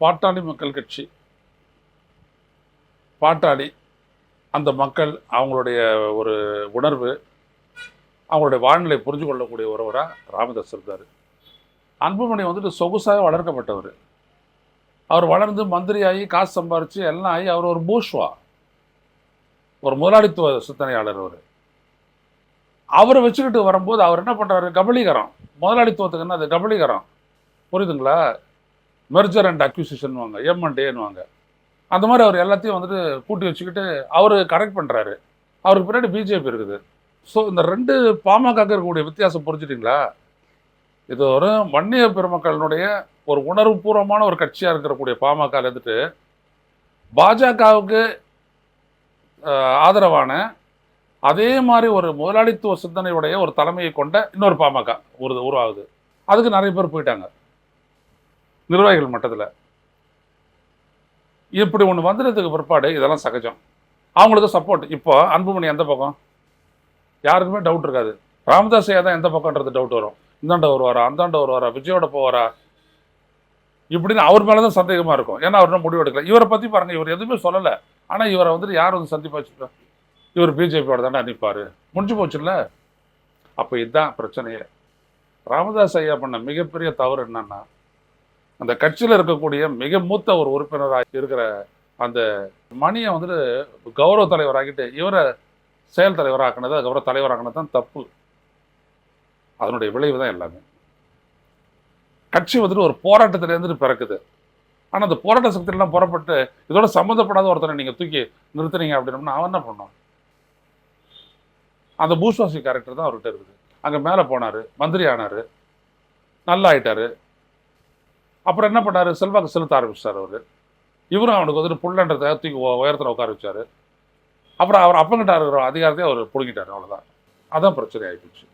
பாட்டாளி மக்கள் கட்சி. பாட்டாளி அந்த மக்கள் அவங்களுடைய ஒரு உணர்வு அவங்களுடைய வாழ்நிலை புரிஞ்சு கொள்ளக்கூடிய ஒருவராக ராமதாஸ் இருந்தார். அன்புமணி வந்துட்டு சொகுசாக வளர்க்கப்பட்டவர். அவர் வளர்ந்து மந்திரியாகி காசு சம்பாரித்து எல்லாம் ஆகி அவர் ஒரு பூஷ்வா ஒரு முதலாளித்துவ சிந்தனையாளர் அவர். அவரை வச்சுக்கிட்டு வரும்போது அவர் என்ன பண்ணுறாரு கபலீகரம். முதலாளித்துவத்துக்கு என்ன அது? கபலீகரம். புரியுதுங்களா? மெர்ஜர் அண்ட் அக்யூசிஷன் வாங்க எம் அண்ட் ஏன்னுவாங்க அந்த மாதிரி அவர் எல்லாத்தையும் வந்துட்டு கூட்டி வச்சுக்கிட்டு அவர் கரெக்ட் பண்ணுறாரு அவருக்கு பின்னாடி பிஜேபி இருக்குது. ஸோ இந்த ரெண்டு பாமக இருக்கக்கூடிய வித்தியாசம் புரிஞ்சுட்டிங்களா? இது ஒரு வன்னிய பெருமக்களினுடைய ஒரு உணர்வுபூர்வமான ஒரு கட்சியாக இருக்கக்கூடிய பாமக இருந்துட்டு பாஜகவுக்கு ஆதரவான அதே மாதிரி ஒரு முதலாளித்துவ சிந்தனையுடைய ஒரு தலைமையை கொண்ட இன்னொரு பாமக ஒரு உருவாகுது. அதுக்கு நிறைய பேர் போயிட்டாங்க. நிர்வாகிகள் மட்டத்தில். இப்படி ஒன்று வந்துடுறதுக்கு பிற்பாடு இதெல்லாம் சகஜம். அவங்களுக்கு சப்போர்ட் இப்போ அன்புமணி எந்த பக்கம்? யாருக்குமே டவுட் இருக்காது. ராமதாஸ் ஐயா தான் எந்த பக்கம்ன்றது டவுட் வரும். இந்தாண்ட வருவாரா அந்தாண்ட வருவாரா விஜயோட போவாரா? இப்படின்னு அவர் மேலே தான் சந்தேகமாக இருக்கும். ஏன்னா அவர் முடிவு எடுக்கல. இவரை பற்றி பாருங்கள் இவர் எதுவுமே சொல்லலை. ஆனால் இவரை வந்துட்டு யார் வந்து சந்திப்பா வச்சுக்கோ இவர் பிஜேபியோட தானே அனுப்பார் முடிஞ்சு போச்சுல்ல? அப்போ இதுதான் பிரச்சனையே. ராமதாஸ் ஐயா பண்ண மிகப்பெரிய தவறு என்னன்னா அந்த கட்சியில் இருக்கக்கூடிய மிக மூத்த ஒரு உறுப்பினராக இருக்கிற அந்த மணியை வந்துட்டு கௌரவ தலைவராகிட்டு இவரை செயல் தலைவராக்கினது அதுக்கப்புறம் தலைவராக்கினது தான் தப்பு. அதனுடைய விளைவு தான் எல்லாமே. கட்சி வந்துட்டு ஒரு போராட்டத்திலேருந்து பிறக்குது. ஆனால் அந்த போராட்ட சக்தியெல்லாம் புறப்பட்டு இதோட சம்மந்தப்படாத ஒருத்தனை நீங்கள் தூக்கி நிறுத்துனீங்க அப்படின்னம்னா அவன் என்ன பண்ணான் அந்த பூஸ்வாசி கேரக்டர் தான் அவர்கிட்ட இருக்குது. அங்கே மேலே போனார் மந்திரி ஆனார் நல்லா ஆயிட்டாரு. அப்புறம் என்ன பண்ணார்? செல்வாக்கு செலுத்த ஆரம்பிச்சார் அவர். இவரும் அவனுக்கு வந்துட்டு புள்ளன்றதை தூக்கி உயரத்தில் உட்கார வச்சார். அப்புறம் அவர் அப்பங்கிட்ட இருக்கிற அதிகாரத்தையும் அவர் பிடுங்கிட்டார் அவ்வளோதான் அதான் பிரச்சனை ஆகிப்போச்சு